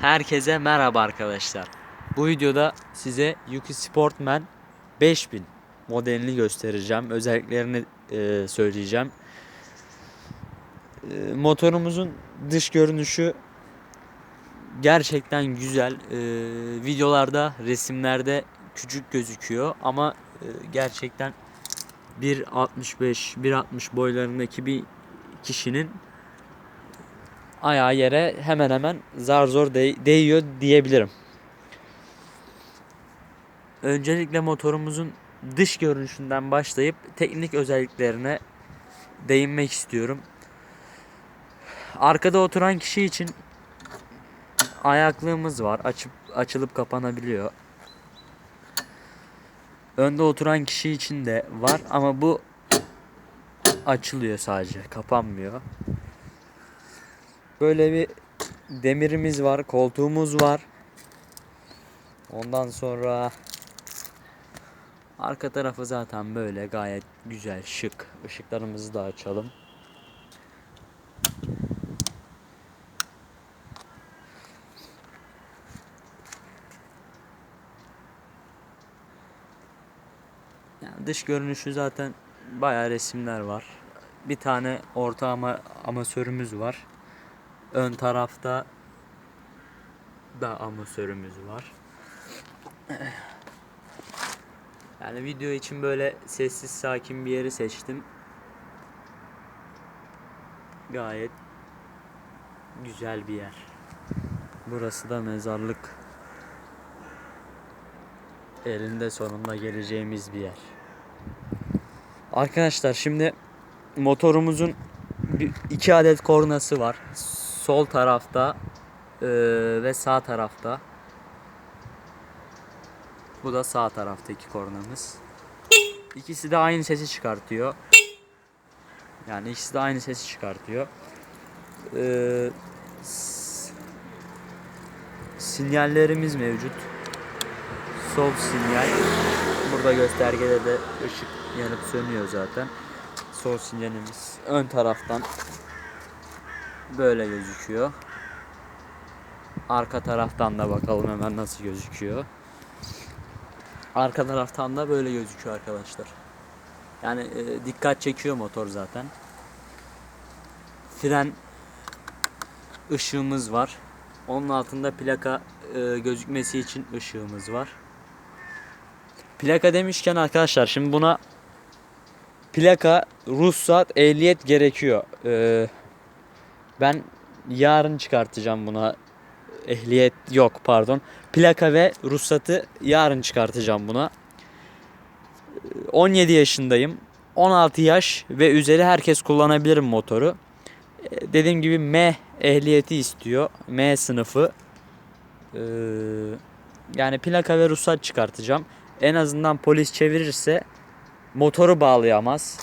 Herkese merhaba arkadaşlar. Bu videoda size Yuki Sportman 5000 modelini göstereceğim. Özelliklerini e, söyleyeceğim. E, motorumuzun dış görünüşü gerçekten güzel. E, videolarda, resimlerde küçük gözüküyor ama e, gerçekten 1.65 1.60 boylarındaki bir kişinin ayağı yere hemen hemen zar zor değ- değiyor diyebilirim. Öncelikle motorumuzun dış görünüşünden başlayıp teknik özelliklerine değinmek istiyorum. Arkada oturan kişi için ayaklığımız var. Açıp açılıp kapanabiliyor. Önde oturan kişi için de var ama bu açılıyor sadece, kapanmıyor. Böyle bir demirimiz var, koltuğumuz var. Ondan sonra arka tarafı zaten böyle gayet güzel, şık. Işıklarımızı da açalım. Yani dış görünüşü zaten bayağı resimler var. Bir tane orta ama amasörümüz var. Ön tarafta da amasörümüz var. Yani video için böyle sessiz sakin bir yeri seçtim. Gayet güzel bir yer. Burası da mezarlık. Elinde sonunda geleceğimiz bir yer. Arkadaşlar şimdi motorumuzun iki adet kornası var. Sol tarafta eee, ve sağ tarafta. Bu da sağ taraftaki kornamız. İkisi de aynı sesi çıkartıyor. Yani ikisi de aynı sesi çıkartıyor. Eee, s- sinyallerimiz mevcut. Sol sinyal. Burada göstergede de ışık yanıp sönüyor zaten. Sol sinyalimiz ön taraftan böyle gözüküyor. Arka taraftan da bakalım hemen nasıl gözüküyor. Arka taraftan da böyle gözüküyor arkadaşlar. Yani e, dikkat çekiyor motor zaten. Fren ışığımız var. Onun altında plaka e, gözükmesi için ışığımız var. Plaka demişken arkadaşlar şimdi buna plaka, ruhsat, ehliyet gerekiyor. Ee, ben yarın çıkartacağım buna ehliyet yok pardon. Plaka ve ruhsatı yarın çıkartacağım buna. Ee, 17 yaşındayım. 16 yaş ve üzeri herkes kullanabilir motoru. Ee, Dediğim gibi M ehliyeti istiyor. M sınıfı. Ee, yani plaka ve ruhsat çıkartacağım. En azından polis çevirirse motoru bağlayamaz.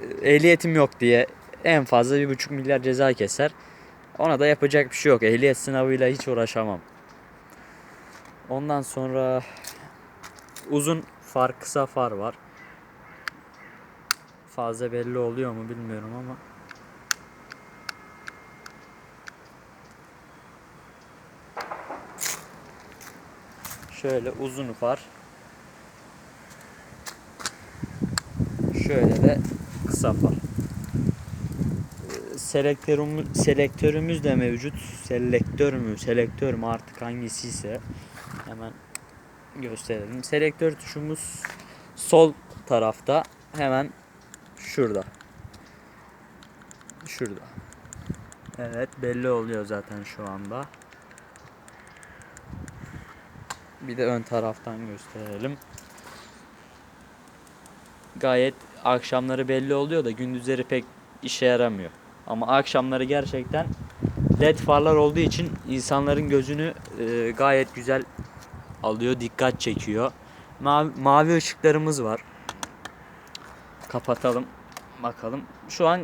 Ee, Ehliyetim yok diye en fazla bir buçuk milyar ceza keser. Ona da yapacak bir şey yok. Ehliyet sınavıyla hiç uğraşamam. Ondan sonra uzun far, kısa far var. Fazla belli oluyor mu bilmiyorum ama. Şöyle uzun far. Şöyle de kısa far. Ee, Selektörümüz, de mevcut. Selektör mü, selektör mü artık hangisiyse hemen gösterelim. Selektör tuşumuz sol tarafta hemen şurada. Şurada. Evet belli oluyor zaten şu anda. Bir de ön taraftan gösterelim. Gayet akşamları belli oluyor da gündüzleri pek işe yaramıyor. Ama akşamları gerçekten led farlar olduğu için insanların gözünü e, gayet güzel alıyor, dikkat çekiyor. Mavi, mavi ışıklarımız var. Kapatalım. Bakalım. Şu an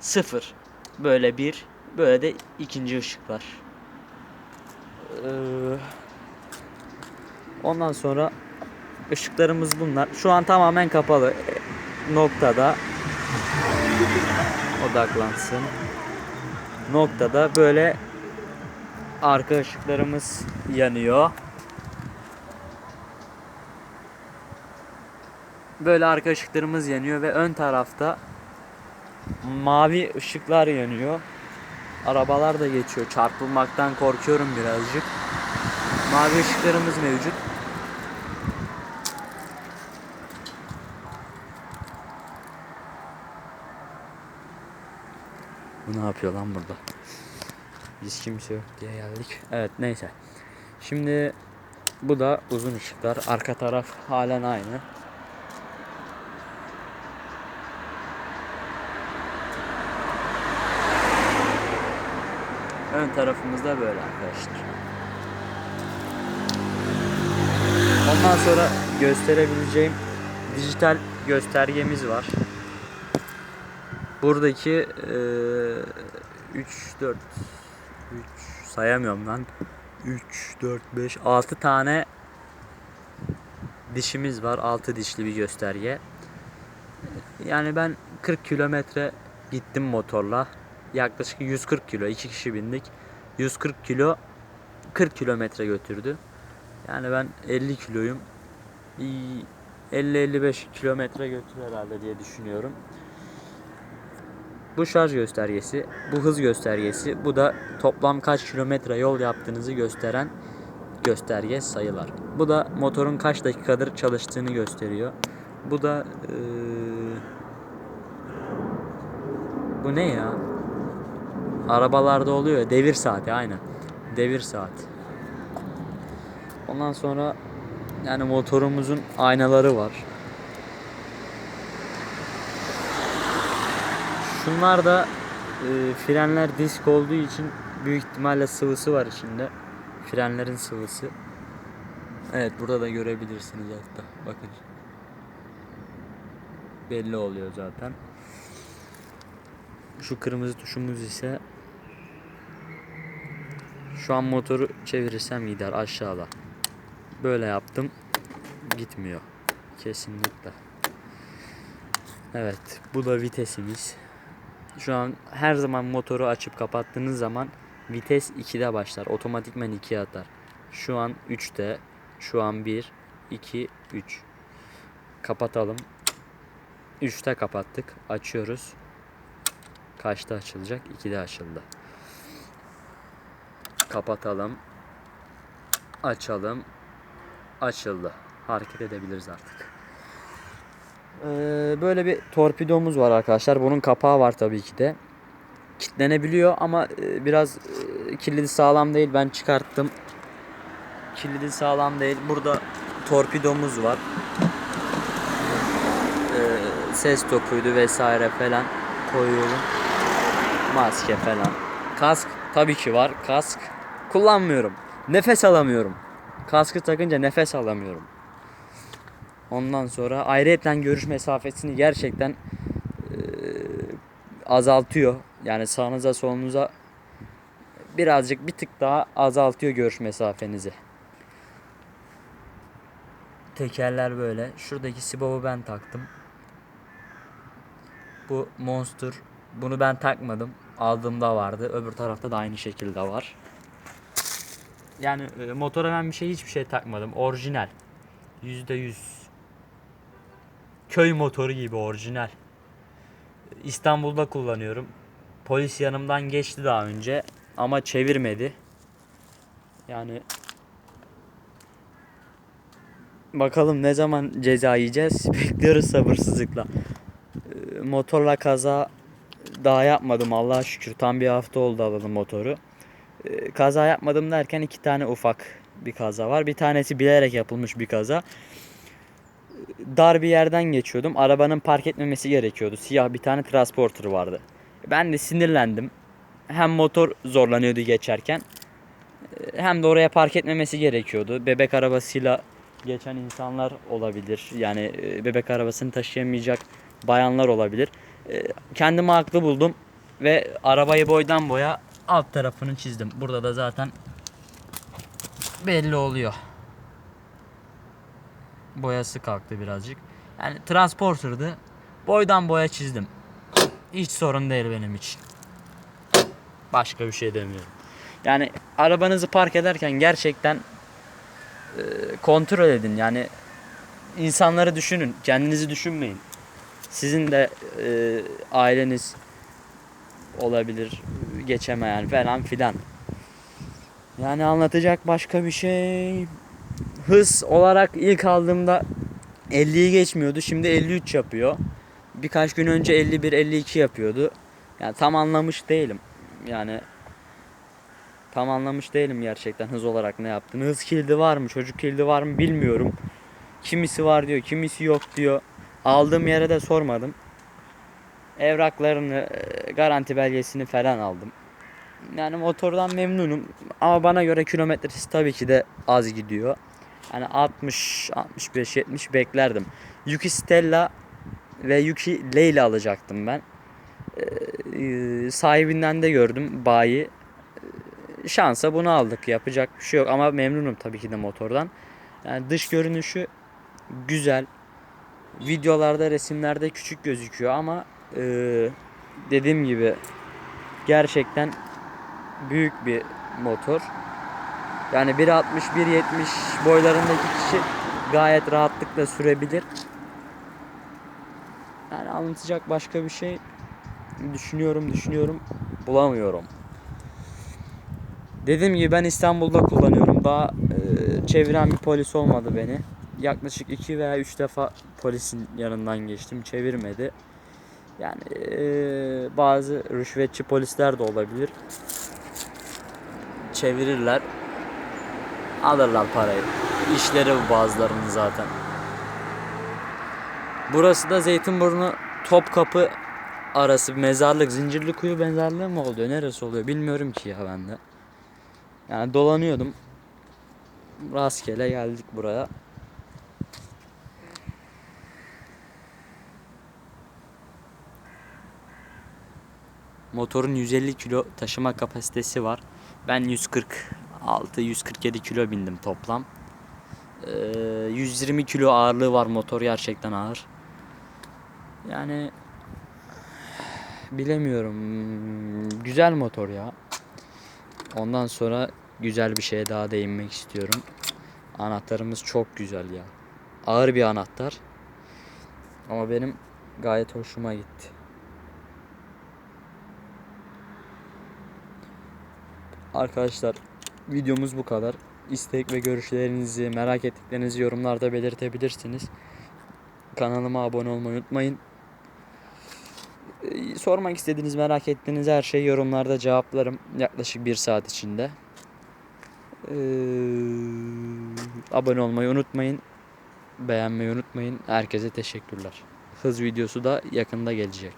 sıfır. Böyle bir, böyle de ikinci ışıklar. Ee, Ondan sonra ışıklarımız bunlar. Şu an tamamen kapalı. E, Noktada odaklansın. Noktada böyle arka ışıklarımız yanıyor. Böyle arka ışıklarımız yanıyor ve ön tarafta mavi ışıklar yanıyor. Arabalar da geçiyor. Çarpılmaktan korkuyorum birazcık. Mavi ışıklarımız mevcut. Bu ne yapıyor lan burada? Biz kimse yok diye geldik. Evet neyse. Şimdi bu da uzun ışıklar. Arka taraf halen aynı. Ön tarafımız da böyle arkadaşlar. Ondan sonra gösterebileceğim dijital göstergemiz var. Buradaki eee 3 4 3 sayamıyorum lan. 3 4 5 6 tane dişimiz var. 6 dişli bir gösterge. Yani ben 40 kilometre gittim motorla. Yaklaşık 140 kilo. iki kişi bindik. 140 kilo 40 kilometre götürdü. Yani ben 50 kiloyum. İyi, 50-55 kilometre götür herhalde diye düşünüyorum. Bu şarj göstergesi, bu hız göstergesi, bu da toplam kaç kilometre yol yaptığınızı gösteren gösterge sayılar. Bu da motorun kaç dakikadır çalıştığını gösteriyor. Bu da eee, bu ne ya? Arabalarda oluyor ya, devir saati aynen. Devir saati. Ondan sonra yani motorumuzun aynaları var. Şunlar da e, frenler disk olduğu için büyük ihtimalle sıvısı var içinde. Frenlerin sıvısı. Evet burada da görebilirsiniz hatta. Bakın. Belli oluyor zaten. Şu kırmızı tuşumuz ise şu an motoru çevirirsem gider aşağıda. Böyle yaptım. Gitmiyor. Kesinlikle. Evet. Bu da vitesimiz. Şu an her zaman motoru açıp kapattığınız zaman vites 2'de başlar. Otomatikman 2'ye atar. Şu an 3'te. Şu an 1, 2, 3. Kapatalım. 3'te kapattık. Açıyoruz. Kaçta açılacak? 2'de açıldı. Kapatalım. Açalım. Açıldı. Hareket edebiliriz artık. Ee, böyle bir torpidomuz var arkadaşlar. Bunun kapağı var tabii ki de. Kitlenebiliyor ama e, biraz e, kilidi sağlam değil. Ben çıkarttım. Kilidi sağlam değil. Burada torpidomuz var. Ee, ses topuydu vesaire falan koyuyorum. Maske falan. Kask tabii ki var. Kask kullanmıyorum. Nefes alamıyorum. Kaskı takınca nefes alamıyorum. Ondan sonra ayrıyeten görüş mesafesini gerçekten eee, azaltıyor. Yani sağınıza solunuza birazcık bir tık daha azaltıyor görüş mesafenizi. Tekerler böyle. Şuradaki sibob'u ben taktım. Bu Monster. Bunu ben takmadım. Aldığımda vardı. Öbür tarafta da aynı şekilde var. Yani e, motora ben bir şey hiçbir şey takmadım. Orijinal. %100 köy motoru gibi orijinal. İstanbul'da kullanıyorum. Polis yanımdan geçti daha önce ama çevirmedi. Yani bakalım ne zaman ceza yiyeceğiz bekliyoruz sabırsızlıkla. Ee, Motorla kaza daha yapmadım Allah'a şükür. Tam bir hafta oldu alalı motoru. Ee, Kaza yapmadım derken iki tane ufak bir kaza var. Bir tanesi bilerek yapılmış bir kaza dar bir yerden geçiyordum. Arabanın park etmemesi gerekiyordu. Siyah bir tane transporter vardı. Ben de sinirlendim. Hem motor zorlanıyordu geçerken e, hem de oraya park etmemesi gerekiyordu. Bebek arabasıyla geçen insanlar olabilir. Yani e, bebek arabasını taşıyamayacak bayanlar olabilir. E, Kendimi haklı buldum ve arabayı boydan boya alt tarafını çizdim. Burada da zaten belli oluyor boyası kalktı birazcık. Yani transporter'dı. Boydan boya çizdim. Hiç sorun değil benim için. Başka bir şey demiyorum. Yani arabanızı park ederken gerçekten e, kontrol edin. Yani insanları düşünün. Kendinizi düşünmeyin. Sizin de e, aileniz olabilir geçemeyen falan filan. Yani anlatacak başka bir şey. Hız olarak ilk aldığımda 50'yi geçmiyordu. Şimdi 53 yapıyor. Birkaç gün önce 51 52 yapıyordu. Yani tam anlamış değilim. Yani tam anlamış değilim gerçekten hız olarak ne yaptığını. Hız kilidi var mı, çocuk kilidi var mı bilmiyorum. Kimisi var diyor, kimisi yok diyor. Aldığım yere de sormadım. Evraklarını, e, garanti belgesini falan aldım. Yani motordan memnunum ama bana göre kilometresi tabii ki de az gidiyor. Hani 60, 65, 70 beklerdim. Yuki Stella ve Yuki Leyla alacaktım ben. Ee, sahibinden de gördüm bayi. Ee, Şansa bunu aldık. Yapacak bir şey yok ama memnunum tabii ki de motordan. Yani dış görünüşü güzel. Videolarda, resimlerde küçük gözüküyor ama e, dediğim gibi gerçekten büyük bir motor. Yani 1.60 1.70 boylarındaki kişi gayet rahatlıkla sürebilir. Yani anlatacak başka bir şey düşünüyorum düşünüyorum bulamıyorum. Dediğim gibi ben İstanbul'da kullanıyorum. Daha e, çeviren bir polis olmadı beni. Yaklaşık 2 veya 3 defa polisin yanından geçtim. Çevirmedi. Yani e, bazı rüşvetçi polisler de olabilir. Çevirirler. Alırlar parayı. İşleri bu bazılarının zaten. Burası da Zeytinburnu Topkapı arası bir mezarlık. Zincirlikuyu mezarlığı mı oluyor? Neresi oluyor? Bilmiyorum ki ya ben de. Yani dolanıyordum. Rastgele geldik buraya. Motorun 150 kilo taşıma kapasitesi var. Ben 146-147 kilo bindim toplam. Ee, 120 kilo ağırlığı var motor gerçekten ağır. Yani bilemiyorum. Güzel motor ya. Ondan sonra güzel bir şeye daha değinmek istiyorum. Anahtarımız çok güzel ya. Ağır bir anahtar. Ama benim gayet hoşuma gitti. Arkadaşlar videomuz bu kadar. İstek ve görüşlerinizi, merak ettiklerinizi yorumlarda belirtebilirsiniz. Kanalıma abone olmayı unutmayın. Ee, Sormak istediğiniz, merak ettiğiniz her şeyi yorumlarda cevaplarım yaklaşık bir saat içinde. Ee, abone olmayı unutmayın. Beğenmeyi unutmayın. Herkese teşekkürler. Hız videosu da yakında gelecek.